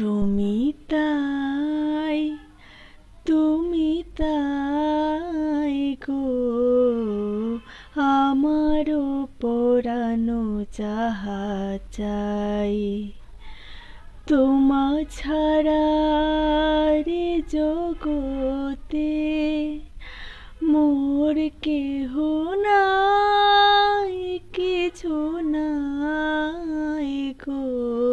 তুমি তাই তুমি তাই গো। আমার পরানো যাহা চাই, তোমা ছাড়া রে জগতে মোর কেহ নাই, কিছু নাই গো।